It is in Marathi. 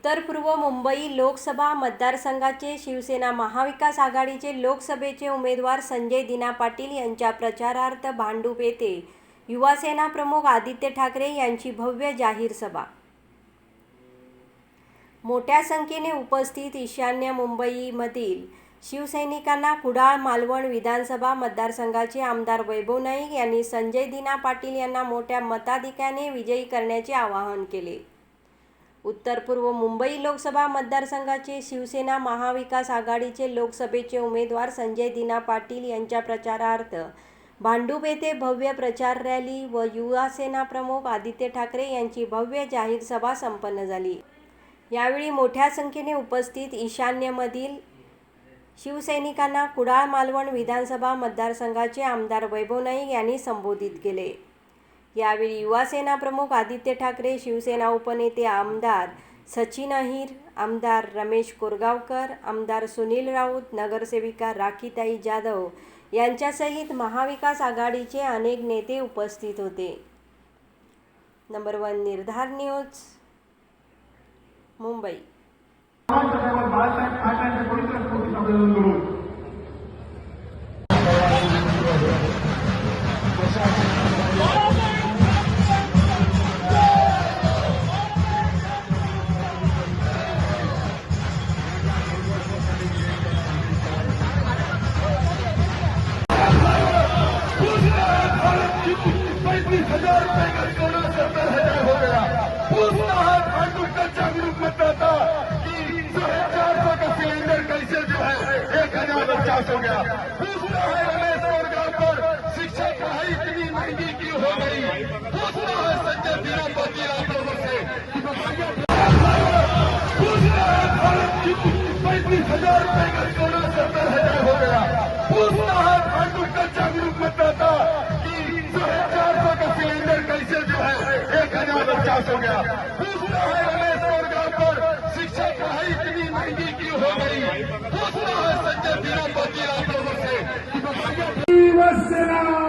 उत्तर पूर्व मुंबई लोकसभा मतदारसंघाचे शिवसेना महाविकास आघाडीचे लोकसभेचे उमेदवार संजय दिना पाटील यांच्या प्रचारार्थ भांडूप येथे युवासेना प्रमुख आदित्य ठाकरे यांची भव्य जाहीर सभा. मोठ्या संख्येने उपस्थित ईशान्य मुंबईमधील शिवसैनिकांना कुडाळ मालवण विधानसभा मतदारसंघाचे आमदार वैभव नाईक यांनी संजय दिना पाटील यांना मोठ्या मताधिक्याने विजयी करण्याचे आवाहन केले. उत्तर पूर्व मुंबई लोकसभा मतदारसंघाचे शिवसेना महाविकास आघाडीचे लोकसभेचे उमेदवार संजय दिना पाटील यांच्या प्रचारार्थ भांडूप येथे भव्य प्रचार रॅली व युवासेना प्रमुख आदित्य ठाकरे यांची भव्य जाहीर सभा संपन्न झाली. यावेळी मोठ्या संख्येने उपस्थित ईशान्यमधील शिवसैनिकांना कुडाळ मालवण विधानसभा मतदारसंघाचे आमदार वैभव नाईक यांनी संबोधित केले. यावेळी युवासेना प्रमुख आदित्य ठाकरे शिवसेना उपनेते आमदार सचिन अहिर आमदार रमेश कोरगावकर आमदार सुनील राऊत नगरसेविका राखीताई जाधव यांच्यासहित महाविकास आघाडीचे अनेक नेते उपस्थित होते. Number one Nirdhar news Mumbai. पैंतीस हज़ार रुपये का कोरोना सत्तर हज़ार हो गया। पूछता है भांडुप का जागरूक मतदाता कि साढ़े चार सौ का सिलेंडर कैसे जो है, एक हज़ार पचास हो गया। पूछता है रमेश कोरगांव पर शिक्षा पढ़ाई इतनी महँगी क्यों हो गई। पूछता है संजय दीना पाटिल आप लोगों से पैंतीस हज़ार रुपये का कोरोना सत्तर हज़ार हो गया। पूछता है भांडुप का जागरूक मतदाता विकास हो गया। दूसरा है रमेश कोरगांव पर। शिक्षा पढ़ाई इतनी महंगी क्यों हो गई? दूसरा है संजय दीना पाटिल आप लोगों से शिवसेना